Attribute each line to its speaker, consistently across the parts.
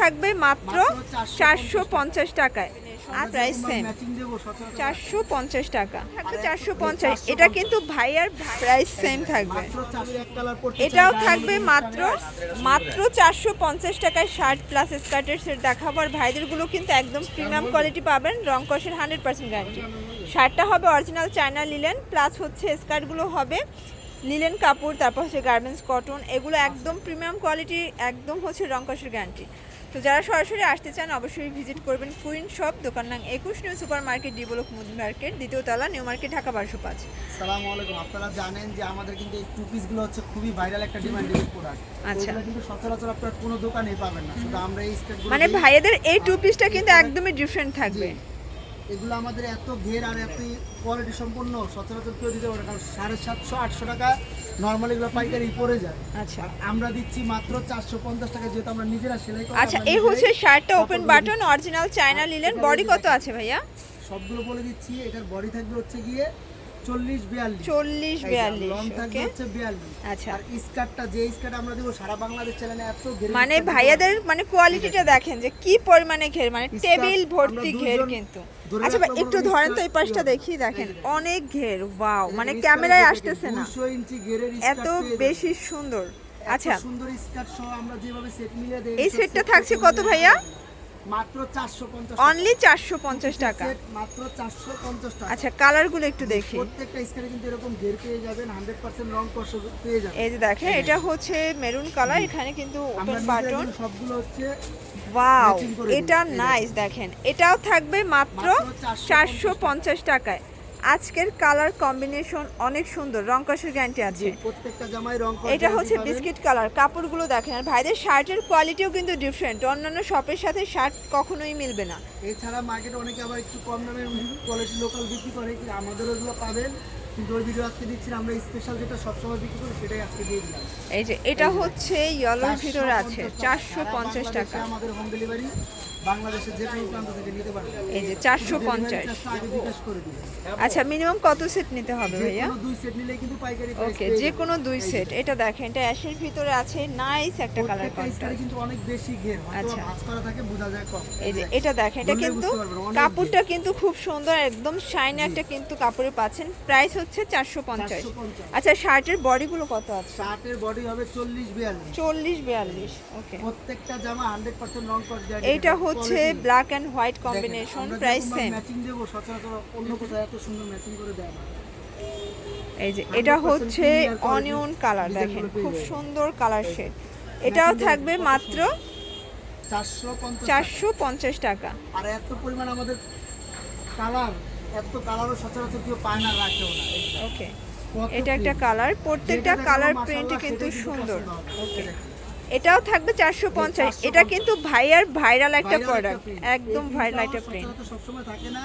Speaker 1: থাকবে মাত্র চারশো পঞ্চাশ টাকায়। আর প্রাইস সেম চারশো পঞ্চাশ টাকা। থাকবে চারশো পঞ্চাশ। এটা কিন্তু ভাইয়ার প্রাইস সেম থাকবে। এটাও থাকবে মাত্র মাত্র চারশো পঞ্চাশ টাকায় শার্ট প্লাস স্কার্টের সেট দেখাবো। আর ভাইদেরগুলো কিন্তু একদম প্রিমিয়াম কোয়ালিটি পাবেন। রং কষের হান্ড্রেড পার্সেন্ট গ্যারান্টি শার্টটা হবে অরিজিনাল চায়না লিলেন প্লাস হচ্ছে স্কার্টগুলো হবে লিলেন কাপড় তারপর হচ্ছে গার্মেন্টস কটন এগুলো একদম প্রিমিয়াম কোয়ালিটি একদম হচ্ছে রং কষের গ্যারান্টি তো যারা সরাসরি আসতে চান অবশ্যই ভিজিট করবেন কুইন শপ দোকান নাম একুশ new super market D block মুদি মার্কেট দ্বিতীয় তলা নিউ মার্কেট ঢাকা বারোশো পাঁচ।
Speaker 2: সালাম আলাইকুম। আপনারা জানেন যে আমাদের কিন্তু এই টু পিসগুলো হচ্ছে খুবই ভাইরাল একটা ডিমান্ডেড প্রোডাক্ট
Speaker 1: আচ্ছা।
Speaker 2: কিন্তু সচরাচর আপনার কোনো দোকানেই পাবেন না। শুধু আমরা এই
Speaker 1: মানে ভাইয়াদের এই টু পিসটা কিন্তু একদমই ডিফারেন্ট থাকবে।
Speaker 2: এগুলো আমাদের এত ঘের আর এত কোয়ালিটি সম্পন্ন সচরাচর কেউ দিতে পারে। কারণ সাড়ে সাতশো আটশো টাকা নর্মালি এগুলো পাইকারি পড়ে যায়।
Speaker 1: আচ্ছা।
Speaker 2: আমরা দিচ্ছি মাত্র চারশো পঞ্চাশ টাকা যেহেতু আমরা নিজেরা সেলাই করি
Speaker 1: আচ্ছা এই হচ্ছে শার্টটা ওপেন বাটন অরিজিনাল চায়না নিলেন বডি কত আছে ভাইয়া?
Speaker 2: সবগুলো বলে দিচ্ছি এটার বডি থাকবে হচ্ছে গিয়ে চল্লিশ বিয়াল্লিশ।
Speaker 1: চল্লিশ বিয়াল্লিশ
Speaker 2: লং থাকবে হচ্ছে বিয়াল্লিশ।
Speaker 1: আচ্ছা।
Speaker 2: আর স্কার্টটা যে স্কার্ট আমরা দেবো সারা বাংলাদেশ চ্যানেলে এত ঘের
Speaker 1: মানে ভাইয়াদের মানে কোয়ালিটিটা দেখেন যে কি পরিমাণে ঘের মানে টেবিল ভর্তি ঘের কিন্তু। আচ্ছা ভাই একটু ধরেন তো এই পাশটা দেখি দেখেন অনেক ঘের ওয়াও মানে ক্যামেরায় আসতেছে না।
Speaker 2: ইঞ্চি ঘেরের
Speaker 1: এত। বেশি সুন্দর। আচ্ছা।
Speaker 2: সুন্দর স্কার্ট সহ আমরা যেভাবে সেট মিলিয়ে দেই
Speaker 1: এই সেটটা থাকছে কত ভাইয়া?
Speaker 2: মাত্র 450
Speaker 1: অনলি চারশো পঞ্চাশ টাকা।
Speaker 2: সেট মাত্র 450 টাকা।
Speaker 1: আচ্ছা কালারগুলো একটু দেখি।
Speaker 2: প্রত্যেকটা স্কারে কিন্তু এরকম ঘের পেয়ে যাবেন 100% রং কষ পেয়ে যাবেন।
Speaker 1: এই যে দেখেন এটা হচ্ছে মেরুন কালার এখানে কিন্তু ওপেন বাটন
Speaker 2: সবগুলো হচ্ছে
Speaker 1: ওয়াও। এটা। নাইস দেখেন। এটাও থাকবে মাত্র
Speaker 2: মাত্র 450
Speaker 1: চারশো পঞ্চাশ টাকায়। আজকের কালার কম্বিনেশন অনেক সুন্দর রং কষের গ্যারান্টি আছে।
Speaker 2: প্রত্যেকটা জামাই রং
Speaker 1: এটা হচ্ছে বিস্কিট কালার কাপড়গুলো দেখেন আর ভাইদের শার্টের কোয়ালিটিও কিন্তু ডিফারেন্ট অন্যান্য শপের সাথে শার্ট কখনোই মিলবে না।
Speaker 2: এছাড়া মার্কেটে অনেকে আবার একটু কম দামে কোয়ালিটি লোকাল বিক্রি করে কি আমাদের ওগুলো পাবেন। কিন্তু ভিডিও আজকে দিচ্ছি আমরা স্পেশাল যেটা সবসময় বিক্রি করি সেটাই আজকে দিয়ে দিলাম।
Speaker 1: এই যে এটা হচ্ছে ইয়েলোর ভিতরে আছে চারশো পঞ্চাশ টাকা।
Speaker 2: আমাদের হোম ডেলিভারি বাংলাদেশের যে কোনো প্রান্ত থেকে নিতে পারবেন
Speaker 1: এই যে চারশো পঞ্চাশ। আচ্ছা মিনিমাম কত সেট নিতে হবে ভাইয়া?
Speaker 2: দুই সেট নিলে কিন্তু পাইকারি
Speaker 1: ওকে যে কোনো দুই সেট এটা দেখেন এটা অ্যাশের ভিতরে আছে নাইস একটা কালার
Speaker 2: প্রত্যেকটা
Speaker 1: কন্ট্রাস্ট
Speaker 2: কিন্তু অনেক বেশি ঘের
Speaker 1: আচ্ছা।
Speaker 2: ভাঁজ করা থাকে বোঝা যায় কম।
Speaker 1: এই যে এটা দেখেন এটা কিন্তু কাপড়টা কিন্তু খুব সুন্দর একদম শাইনি একটা কিন্তু কাপড়ে পাচ্ছেন। প্রাইস হচ্ছে চারশো পঞ্চাশ। আচ্ছা শার্টের বডিগুলো কত আছে?
Speaker 2: শার্টের বডি হবে চল্লিশ বিয়াল্লিশ।
Speaker 1: চল্লিশ বিয়াল্লিশ ওকে।
Speaker 2: প্রত্যেকটা জামা হান্ড্রেড পার্সেন্ট রং
Speaker 1: এইটা হচ্ছে black and white combination price same
Speaker 2: matching দেবো সচরাচর অন্য কোথাও এত সুন্দর ম্যাচিং করে দেয় না।
Speaker 1: এই যে এটা হচ্ছে অনিয়ন কালার দেখেন খুব সুন্দর কালার শেড এটাও থাকবে মাত্র
Speaker 2: চারশো পঞ্চাশ
Speaker 1: চারশো পঞ্চাশ টাকা।
Speaker 2: আর এত পরিমাণ আমাদের কালার এত কালারও সচরাচর কেউ পায় না রাখেও না
Speaker 1: ওকে এটা একটা কালার প্রত্যেকটা কালার প্রিন্ট কিন্তু সুন্দর। ওকে এটাও থাকবে চারশো পঞ্চাশ। এটা কিন্তু ভাইয়ার ভাইরাল একটা প্রোডাক্ট একদম ভাইরাল একটা প্রিন্ট
Speaker 2: সবসময় থাকে না।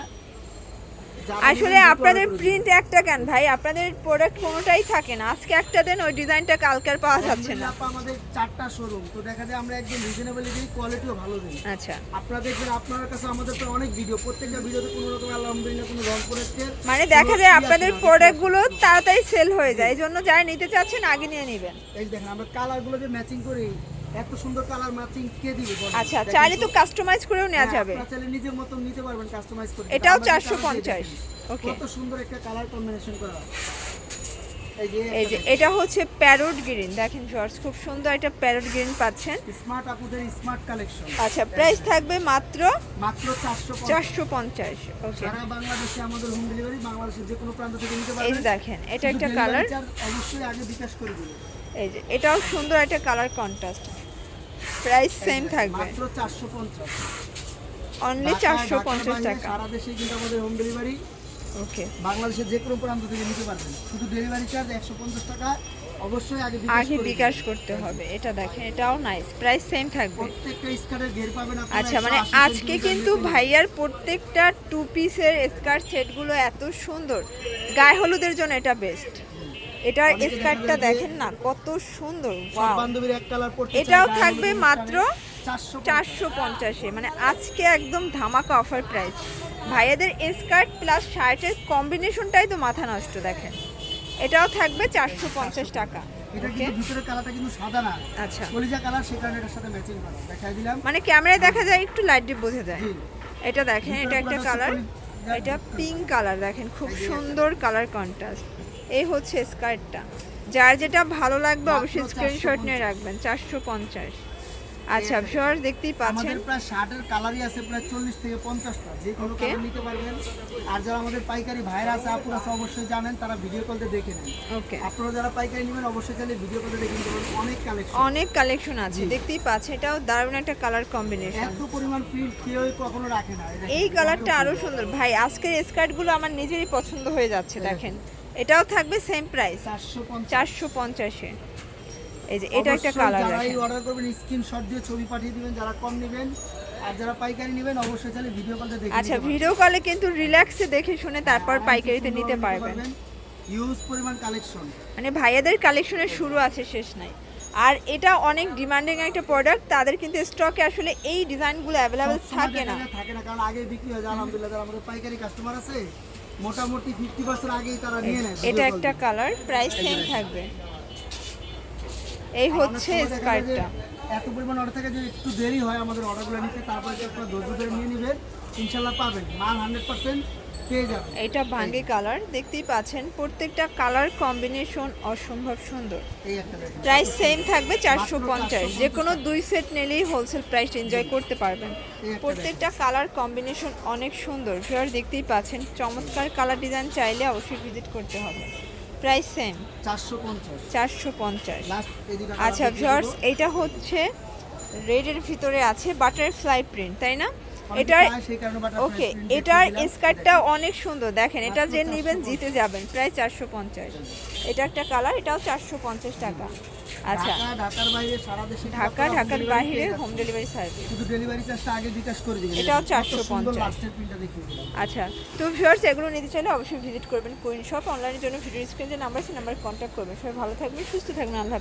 Speaker 1: আসলে আপনাদের প্রিন্ট একটা কেন? ভাই আপনাদের প্রোডাক্ট কোনোটাই থাকে না। আজকে একটা দেন ওই ডিজাইনটা কালকে আর পাওয়া যাচ্ছে না।
Speaker 2: আমাদের চারটা শোরুম তো দেখা যায় আমরা একদম রিজনেবল দিই কোয়ালিটিও ভালো দিই।
Speaker 1: আচ্ছা।
Speaker 2: আপনারা দেখবেন আপনার কাছে আমাদের তো অনেক ভিডিও প্রত্যেকটা ভিডিওতে কোনো রকম আলহামদুলিল্লাহ কোনো রং করেছে
Speaker 1: মানে দেখা যায় আপনাদের প্রোডাক্টগুলো তাড়াতাড়ি সেল হয়ে যায়। এই জন্য যারা নিতে চাচ্ছেন আগে নিয়ে নেবেন।
Speaker 2: এই দেখেন আমরা কালারগুলো যে ম্যাচিং করি এত সুন্দর কালার ম্যাচিং কে দিবে
Speaker 1: আচ্ছা চাইলে তো কাস্টমাইজ করেও নেওয়া
Speaker 2: হ্যাঁ,
Speaker 1: যাবে।
Speaker 2: চাইলে নিজের মতো নিতে পারবেন কাস্টমাইজ করে
Speaker 1: এটাও
Speaker 2: আমাদের
Speaker 1: চারশো
Speaker 2: colour দিয়ে
Speaker 1: পঞ্চাশ।
Speaker 2: দেখেন।
Speaker 1: ওকে
Speaker 2: কত সুন্দর একটা কালার কম্বিনেশন করা এই যে
Speaker 1: এটা হচ্ছে প্যারোট গ্রিন দেখেন জর্জ খুব সুন্দর একটা প্যারোট গ্রিন পাচ্ছেন।
Speaker 2: স্মার্ট আপুদের স্মার্ট কালেকশন
Speaker 1: আচ্ছা প্রাইস থাকবে মাত্র
Speaker 2: মাত্র চারশো
Speaker 1: চারশো পঞ্চাশ। ওকে
Speaker 2: সারা বাংলাদেশে আমাদের হোম ডেলিভারি বাংলাদেশের যে কোনো প্রান্ত থেকে নিতে
Speaker 1: এই
Speaker 2: পারবেন।
Speaker 1: যে দেখেন এটা একটা কালার
Speaker 2: অবশ্যই আগে বিকাশ করে দিবেন।
Speaker 1: এই যে এটাও সুন্দর একটা কালার কন্ট্রাস্ট প্রাইস সেম থাকবে।
Speaker 2: মাত্র চারশো পঞ্চাশ।
Speaker 1: অনলি চারশো পঞ্চাশ টাকা।
Speaker 2: সারা দেশে কিন্তু আমাদের হোম ডেলিভারি
Speaker 1: ওকে
Speaker 2: বাংলাদেশের যে কোনো প্রান্ত থেকে নিতে পারবেন। শুধু ডেলিভারি চার্জ একশো পঞ্চাশ টাকা। অবশ্যই আগে বিকাশ
Speaker 1: আগে বিকাশ করতে হবে। এটা দেখেন এটাও নাইস প্রাইস সেম থাকবে।
Speaker 2: প্রত্যেকটা স্কার্টের ঘের পাবেন আপনারা
Speaker 1: আচ্ছা মানে আজকে কিন্তু ভাইয়ার প্রত্যেকটা টু পিসের স্কার্ট সেটগুলো এত সুন্দর। গায়ে হলুদের জন্য এটা বেস্ট এটার স্কার্টটা দেখেন না কত সুন্দর এটাও থাকবে মাত্র
Speaker 2: চারশো
Speaker 1: পঞ্চাশে। মানে আজকে একদম ধামাকা অফার প্রাইস ভাইয়াদের স্কার্ট প্লাস শার্টের কম্বিনেশনটাই তো মাথা নষ্ট দেখেন। এটাও থাকবে চারশো পঞ্চাশ টাকা আচ্ছা। মানে ক্যামেরায় দেখা যায় একটু লাইট ডিপ বোঝা যায়। এটা দেখেন এটা একটা কালার এটা পিঙ্ক কালার দেখেন খুব সুন্দর কালার কন্ট্রাস্ট এই হচ্ছে স্কার্টটা। যার যেটা ভালো লাগবে অবশ্যই স্ক্রিনশট নিয়ে রাখবেন চারশো পঞ্চাশ। আচ্ছা ভিউয়ার্স দেখতেই পাচ্ছেন।
Speaker 2: আমাদের প্রায় শার্টের কালারই আছে প্রায় চল্লিশ থেকে পঞ্চাশটা। যে কোনো কালার নিতে পারবেন। আর যারা আমাদের পাইকারি ভাইরা আছে আছে অবশ্যই জানেন তারা ভিডিও কলতে দেখে নেন।
Speaker 1: ওকে
Speaker 2: আপনারা যারা পাইকারি নেবেন অবশ্যই চাইলে ভিডিও কলে দেখে নিতে পারবেন। অনেক কালেকশন
Speaker 1: অনেক কালেকশন আছে দেখতেই পাচ্ছেন এটাও দারুণ একটা কালার কম্বিনেশন
Speaker 2: এত পরিমাণ প্রিন্ট কেউ কখনো রাখে না।
Speaker 1: এই কালারটা আরও সুন্দর। ভাই আজকের স্কার্টগুলো আমার নিজেরই পছন্দ হয়ে যাচ্ছে দেখেন। এটাও থাকবে সেম প্রাইস
Speaker 2: চারশো পঞ্চাশ।
Speaker 1: চারশো পঞ্চাশে। এই যে এটা একটা কালার
Speaker 2: যারা
Speaker 1: দেখেন
Speaker 2: অর্ডার করবেন স্ক্রিনশট দিয়ে ছবি পাঠিয়ে দিবেন যারা কম নেবেন আর যারা পাইকারি নেবেন অবশ্যই তাহলে ভিডিও কলতে দেখে
Speaker 1: আচ্ছা ভিডিও কলে কিন্তু রিল্যাক্সে দেখে শুনে তারপর পাইকারিতে নিতে পারবেন।
Speaker 2: ইউজ পরিমাণ কালেকশন
Speaker 1: মানে ভাইয়াদের কালেকশনের শুরু আছে শেষ নাই। আর এটা অনেক ডিমান্ডিং একটা প্রোডাক্ট তাদের কিন্তু স্টকে আসলে এই ডিজাইনগুলো অ্যাভেলেবেল থাকে না।
Speaker 2: থাকে না কারণ আগে বিক্রি হয় যায় আলহামদুলিল্লাহ আমাদের পাইকারি কাস্টমার আছে মোটামুটি ফিফটি পার্সেন্ট আগেই তারা নিয়ে নেয়।
Speaker 1: এটা একটা কালার প্রাইস সেম থাকবে। এই হচ্ছে স্কার্টটা
Speaker 2: এত পরিমাণ অর্ডার থাকে যে একটু দেরি হয় আমাদের অর্ডারগুলো নিতে তারপরে যে আপনারা ধৈর্য ধরে নিয়ে নেবেন ইনশাল্লাহ পাবেন। মাল হান্ড্রেড পার্সেন্ট পেয়ে যাবেন
Speaker 1: এটা ভাঙ্গে কালার দেখতেই পাচ্ছেন প্রত্যেকটা কালার কম্বিনেশন অসম্ভব সুন্দর। প্রাইস সেম থাকবে চারশো পঞ্চাশ।
Speaker 2: 450
Speaker 1: যে কোনো দুই সেট নিলেই হোলসেল প্রাইস এনজয় করতে পারবেন। প্রত্যেকটা কালার কম্বিনেশন অনেক সুন্দর। ভিউয়ার দেখতেই পাচ্ছেন চমৎকার কালার ডিজাইন চাইলে অবশ্যই ভিজিট করতে হবে। Price same.
Speaker 2: চারশো পঞ্চাশ।
Speaker 1: আচ্ছা ভিউয়ার্স এটা হচ্ছে রেডের ভিতরে আছে বাটারফ্লাই প্রিন্ট তাই না? এটার ওকে এটার স্কার্টটা অনেক সুন্দর। দেখেন এটা যে নেবেন জিতে যাবেন প্রায় চারশো পঞ্চাশ। এটা একটা কালার এটাও চারশো পঞ্চাশ টাকা। আচ্ছা।
Speaker 2: ঢাকা ঢাকার বাইরে
Speaker 1: হোম ডেলিভারি সার্ভিস এটাও
Speaker 2: কত
Speaker 1: 450
Speaker 2: সুন্দর লাস্টের প্রিন্টটা দেখিয়ে দিলাম
Speaker 1: আচ্ছা তো ভিউয়ার্স এগুলো নিতে চাইলে অবশ্যই ভিজিট করবেন কুইন শপ অনলাইনের জন্য ভিডিও স্ক্রিনে যে নাম্বার আছে নাম্বার কন্ট্যাক্ট করবেন। সবাই ভালো থাকবেন সুস্থ থাকবেন আল্লাহ।